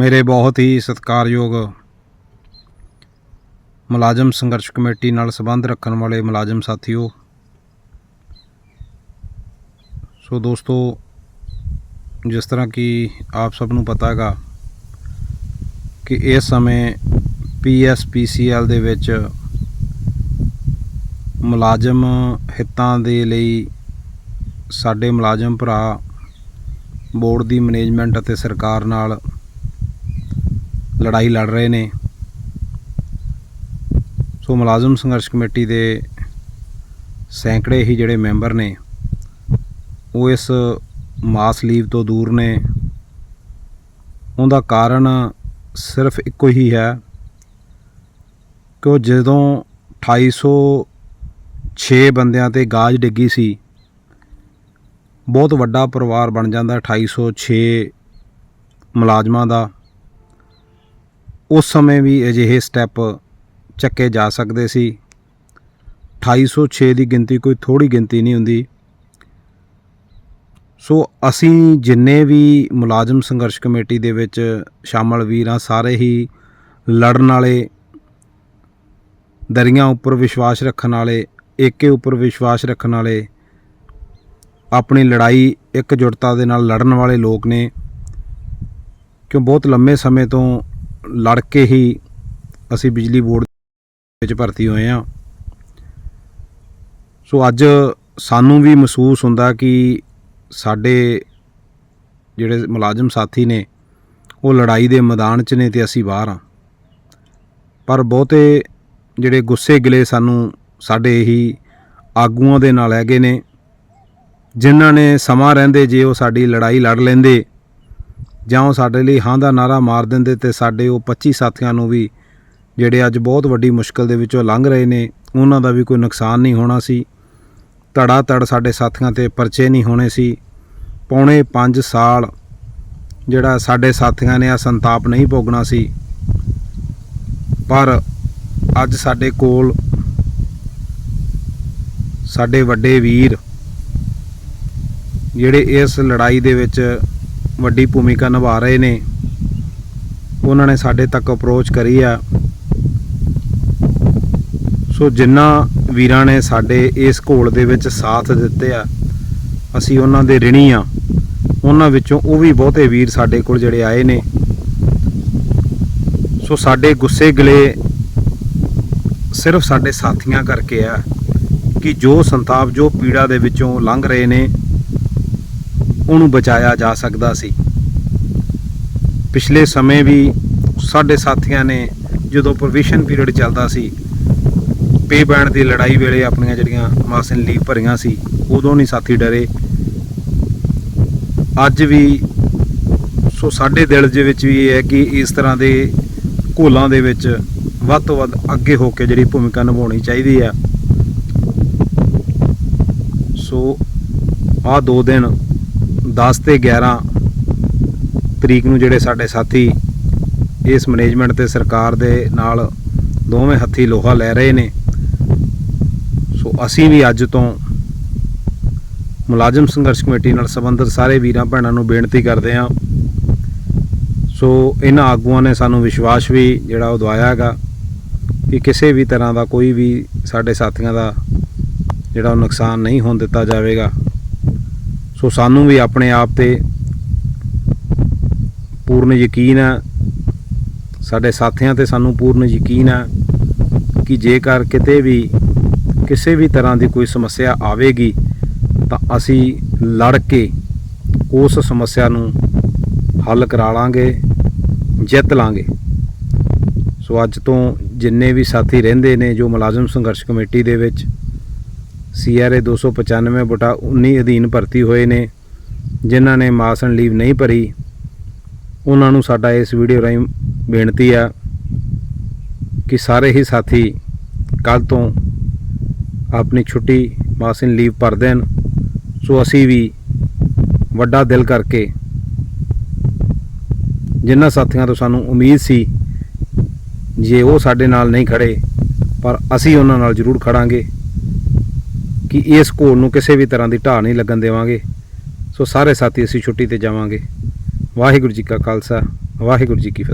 ਮੇਰੇ ਬਹੁਤ ਹੀ ਸਤਿਕਾਰਯੋਗ ਮੁਲਾਜ਼ਮ ਸੰਘਰਸ਼ ਕਮੇਟੀ ਨਾਲ ਸੰਬੰਧ ਰੱਖਣ ਵਾਲੇ ਮੁਲਾਜ਼ਮ ਸਾਥੀਓ। ਸੋ ਦੋਸਤੋ, ਜਿਸ ਤਰ੍ਹਾਂ ਕਿ ਆਪ ਸਭ ਨੂੰ ਪਤਾ ਹੈਗਾ ਕਿ ਇਸ ਸਮੇਂ ਪੀਐਸਪੀਸੀਐਲ ਦੇ ਵਿੱਚ ਮੁਲਾਜ਼ਮ ਹਿੱਤਾਂ ਦੇ ਲਈ ਸਾਡੇ ਮੁਲਾਜ਼ਮ ਭਰਾ ਬੋਰਡ ਦੀ ਮੈਨੇਜਮੈਂਟ ਅਤੇ ਸਰਕਾਰ ਨਾਲ ਲੜਾਈ ਲੜ ਰਹੇ ਨੇ। ਸੋ ਮੁਲਾਜ਼ਮ ਸੰਘਰਸ਼ ਕਮੇਟੀ ਦੇ ਸੈਂਕੜੇ ਹੀ ਜਿਹੜੇ ਮੈਂਬਰ ਨੇ, ਉਹ ਇਸ ਮਾਸ ਲੀਵ ਤੋਂ ਦੂਰ ਨੇ। ਉਹਦਾ ਕਾਰਨ ਸਿਰਫ ਇੱਕੋ ਹੀ ਹੈ ਕਿ ਉਹ ਜਦੋਂ 2806 ਬੰਦਿਆਂ ਤੇ ਗਾਜ ਡਿੱਗੀ ਸੀ, ਬਹੁਤ ਵੱਡਾ ਪਰਿਵਾਰ ਬਣ ਜਾਂਦਾ 2806 ਮੁਲਾਜ਼ਮਾਂ ਦਾ। ਉਸ ਸਮੇਂ ਵੀ ਅਜਿਹੇ ਸਟੈਪ ਚੱਕੇ ਜਾ ਸਕਦੇ ਸੀ। 2806 ਦੀ ਗਿਣਤੀ ਕੋਈ ਥੋੜੀ ਗਿਣਤੀ ਨਹੀਂ ਹੁੰਦੀ। ਸੋ ਅਸੀਂ ਜਿੰਨੇ ਵੀ ਮੁਲਾਜ਼ਮ ਸੰਘਰਸ਼ ਕਮੇਟੀ ਦੇ ਵਿੱਚ ਸ਼ਾਮਲ ਵੀਰ ਹਾਂ ਸਾਰੇ ਹੀ ਲੜਨ ਵਾਲੇ, ਦਰੀਆਂ ਉੱਪਰ ਵਿਸ਼ਵਾਸ ਰੱਖਣ ਵਾਲੇ, ਏਕੇ ਉੱਪਰ ਵਿਸ਼ਵਾਸ ਰੱਖਣ ਵਾਲੇ, ਆਪਣੀ ਲੜਾਈ ਇੱਕਜੁੱਟਤਾ ਦੇ ਨਾਲ ਲੜਨ ਵਾਲੇ ਲੋਕ ਨੇ। ਕਿਉਂ ਬਹੁਤ ਲੰਮੇ ਸਮੇਂ ਤੋਂ ਲੜ ਕੇ ਹੀ ਅਸੀਂ ਬਿਜਲੀ ਬੋਰਡ ਵਿੱਚ ਭਰਤੀ ਹੋਏ ਹਾਂ। ਸੋ ਅੱਜ ਸਾਨੂੰ ਵੀ ਮਹਿਸੂਸ ਹੁੰਦਾ ਕਿ ਸਾਡੇ ਜਿਹੜੇ ਮੁਲਾਜ਼ਮ ਸਾਥੀ ਨੇ, ਉਹ ਲੜਾਈ ਦੇ ਮੈਦਾਨ 'ਚ ਨੇ ਤੇ ਅਸੀਂ ਬਾਹਰ ਹਾਂ। ਪਰ ਬਹੁਤੇ ਜਿਹੜੇ ਗੁੱਸੇ ਗਿਲੇ ਸਾਨੂੰ ਸਾਡੇ ਹੀ ਆਗੂਆਂ ਦੇ ਨਾਲ ਹੈਗੇ ਨੇ, ਜਿਨ੍ਹਾਂ ਨੇ ਸਮਾਂ ਰਹਿੰਦੇ ਜੇ ਉਹ ਸਾਡੀ ਲੜਾਈ ਲੜ ਲੈਂਦੇ ਜਾਂ ਉਹ ਸਾਡੇ ਲਈ ਹਾਂ ਦਾ ਨਾਰਾ ਮਾਰ ਦਿੰਦੇ ਤੇ ਸਾਡੇ ਉਹ 25 ਸਾਥੀਆਂ ਨੂੰ ਵੀ ਜਿਹੜੇ ਅੱਜ ਬਹੁਤ ਵੱਡੀ ਮੁਸ਼ਕਲ ਦੇ ਵਿੱਚੋਂ ਲੰਘ ਰਹੇ ਨੇ, ਉਹਨਾਂ ਦਾ ਵੀ ਕੋਈ ਨੁਕਸਾਨ ਨਹੀਂ ਹੋਣਾ ਸੀ। ਧੜਾ ਧੜ ਸਾਡੇ ਸਾਥੀਆਂ ਤੇ ਪਰਚੇ ਨਹੀਂ ਹੋਣੇ ਸੀ। ਪੌਣੇ 5 ਸਾਲ ਜਿਹੜਾ ਸਾਡੇ ਸਾਥੀਆਂ ਨੇ ਆ ਸੰਤਾਪ ਨਹੀਂ ਭੋਗਣਾ ਸੀ। ਪਰ ਅੱਜ ਸਾਡੇ ਕੋਲ ਸਾਡੇ ਵੱਡੇ ਵੀਰ ਜਿਹੜੇ ਇਸ ਲੜਾਈ ਦੇ ਵਿੱਚ ਵੱਡੀ ਭੂਮਿਕਾ ਨਿਭਾ ਰਹੇ ਨੇ। ਉਹਨਾਂ ਨੇ ਸਾਡੇ ਤੱਕ ਅਪਰੋਚ ਕਰੀ ਆ। ਸੋ ਜਿਨ੍ਹਾਂ ਵੀਰਾਂ ਨੇ ਸਾਡੇ ਇਸ ਘੋਲ ਦੇ ਵਿੱਚ ਸਾਥ ਦਿੱਤੇ ਆ, ਅਸੀਂ ਉਹਨਾਂ ਦੇ ਰਿਣੀ ਆ। ਉਹਨਾਂ ਵਿੱਚੋਂ ਉਹ ਵੀ ਬਹੁਤੇ ਵੀਰ ਸਾਡੇ ਕੋਲ ਜਿਹੜੇ ਆਏ ਨੇ। ਸੋ ਸਾਡੇ ਗੁੱਸੇ ਗਿਲੇ ਸਿਰਫ ਸਾਡੇ ਸਾਥੀਆਂ ਕਰਕੇ ਆ ਕਿ ਜੋ ਸੰਤਾਪ, ਜੋ ਪੀੜਾ ਦੇ ਵਿੱਚੋਂ ਲੰਘ ਰਹੇ ਨੇ ਉਹਨੂੰ ਬਚਾਇਆ ਜਾ ਸਕਦਾ ਸੀ। ਪਿਛਲੇ ਸਮੇਂ ਵੀ ਸਾਡੇ ਸਾਥੀਆਂ ਨੇ ਜਦੋਂ ਪ੍ਰੋਵੀਸ਼ਨ ਪੀਰੀਅਡ ਚੱਲਦਾ ਸੀ, ਪੇ ਬੈਂਡ ਦੀ ਲੜਾਈ ਵੇਲੇ ਆਪਣੀਆਂ ਜਿਹੜੀਆਂ ਮਾਸਨ ਲੀਵ ਭਰੀਆਂ ਸੀ, ਉਦੋਂ ਨਹੀਂ ਸਾਥੀ ਡਰੇ। ਅੱਜ ਵੀ ਸੋ ਸਾਡੇ ਦਿਲ ਦੇ ਵਿੱਚ ਵੀ ਇਹ ਹੈ ਕਿ ਇਸ ਤਰ੍ਹਾਂ ਦੇ ਘੋਲਾਂ ਦੇ ਵਿੱਚ ਵੱਧ ਤੋਂ ਵੱਧ ਅੱਗੇ ਹੋ ਕੇ ਜਿਹੜੀ ਭੂਮਿਕਾ ਨਿਭਾਉਣੀ ਚਾਹੀਦੀ ਆ। ਸੋ ਆਹ ਦੋ ਦਿਨ 10 ਤੇ 11 ਤਰੀਕ ਨੂੰ ਜਿਹੜੇ ਸਾਡੇ ਸਾਥੀ ਇਸ ਮੈਨੇਜਮੈਂਟ ਤੇ ਸਰਕਾਰ ਦੇ ਨਾਲ ਦੋਵੇਂ ਹੱਥੀ ਲੋਹਾ ਲੈ ਰਹੇ ਨੇ। ਸੋ ਅਸੀਂ ਵੀ ਅੱਜ ਤੋਂ ਮੁਲਾਜ਼ਮ ਸੰਘਰਸ਼ ਕਮੇਟੀ ਨਾਲ ਸੰਬੰਧਿਤ ਸਾਰੇ ਵੀਰਾਂ ਭੈਣਾਂ ਨੂੰ ਬੇਨਤੀ ਕਰਦੇ ਹਾਂ। ਸੋ ਇਹਨਾਂ ਆਗੂਆਂ ਨੇ ਸਾਨੂੰ ਵਿਸ਼ਵਾਸ ਵੀ ਜਿਹੜਾ ਉਹ ਦਵਾਇਆ ਹੈਗਾ ਕਿ ਕਿਸੇ ਵੀ ਤਰ੍ਹਾਂ ਦਾ ਕੋਈ ਵੀ ਸਾਡੇ ਸਾਥੀਆਂ ਦਾ ਜਿਹੜਾ ਉਹ ਨੁਕਸਾਨ ਨਹੀਂ ਹੋਣ ਦਿੱਤਾ ਜਾਵੇਗਾ। ਸੋ ਸਾਨੂੰ ਵੀ ਆਪਣੇ ਆਪ ਤੇ ਪੂਰਨ ਯਕੀਨ ਹੈ। ਸਾਡੇ ਸਾਥੀਆਂ ਤੇ ਸਾਨੂੰ ਪੂਰਨ ਯਕੀਨ ਹੈ ਕਿ ਜੇਕਰ ਕਿਤੇ ਵੀ ਕਿਸੇ ਵੀ ਤਰ੍ਹਾਂ ਦੀ ਕੋਈ ਸਮੱਸਿਆ ਆਵੇਗੀ, ਤਾਂ ਅਸੀਂ ਲੜ ਕੇ ਉਸ ਸਮੱਸਿਆ ਨੂੰ ਹੱਲ ਕਰਾ ਲਾਂਗੇ, ਜਿੱਤ ਲਾਂਗੇ। ਸੋ ਅੱਜ ਤੋਂ ਜਿੰਨੇ ਵੀ ਸਾਥੀ ਰਹਿੰਦੇ ਨੇ ਜੋ ਮੁਲਾਜ਼ਮ ਸੰਘਰਸ਼ ਕਮੇਟੀ ਦੇ ਵਿੱਚ ਸੀਆਰਏ 295 ਬਟਾ 19 ਅਧੀਨ ਭਰਤੀ ਹੋਏ ਨੇ, ਜਿਨ੍ਹਾਂ ਨੇ ਮਾਸਨ ਲੀਵ ਨਹੀਂ ਭਰੀ। ਉਹਨਾਂ ਨੂੰ ਸਾਡਾ ਇਸ ਵੀਡੀਓ ਰਾਹੀਂ ਬੇਨਤੀ ਆ ਕਿ ਸਾਰੇ ਹੀ ਸਾਥੀ ਕੱਲ ਤੋਂ ਆਪਣੀ ਛੁੱਟੀ ਮਾਸਨ ਲੀਵ ਭਰ ਦੇਣ। ਸੋ ਅਸੀਂ ਵੀ ਵੱਡਾ ਦਿਲ ਕਰਕੇ ਜਿਨ੍ਹਾਂ ਸਾਥੀਆਂ ਤੋਂ ਸਾਨੂੰ ਉਮੀਦ ਸੀ ਜੇ ਉਹ ਸਾਡੇ ਨਾਲ ਨਹੀਂ ਖੜੇ, ਪਰ ਅਸੀਂ ਉਹਨਾਂ ਨਾਲ ਜ਼ਰੂਰ ਖੜਾਂਗੇ। ਕਿ ਇਸ ਘੋਲ ਨੂੰ ਕਿਸੇ ਵੀ ਤਰ੍ਹਾਂ ਦੀ ਢਾਹ ਨਹੀਂ ਲੱਗਣ ਦੇਵਾਂਗੇ। ਸੋ ਸਾਰੇ ਸਾਥੀ ਅਸੀਂ ਛੁੱਟੀ ਤੇ ਜਾਵਾਂਗੇ। ਵਾਹਿਗੁਰੂ ਜੀ ਕਾ ਖਾਲਸਾ, ਵਾਹਿਗੁਰੂ ਜੀ ਕੀ ਫਤਿਹ।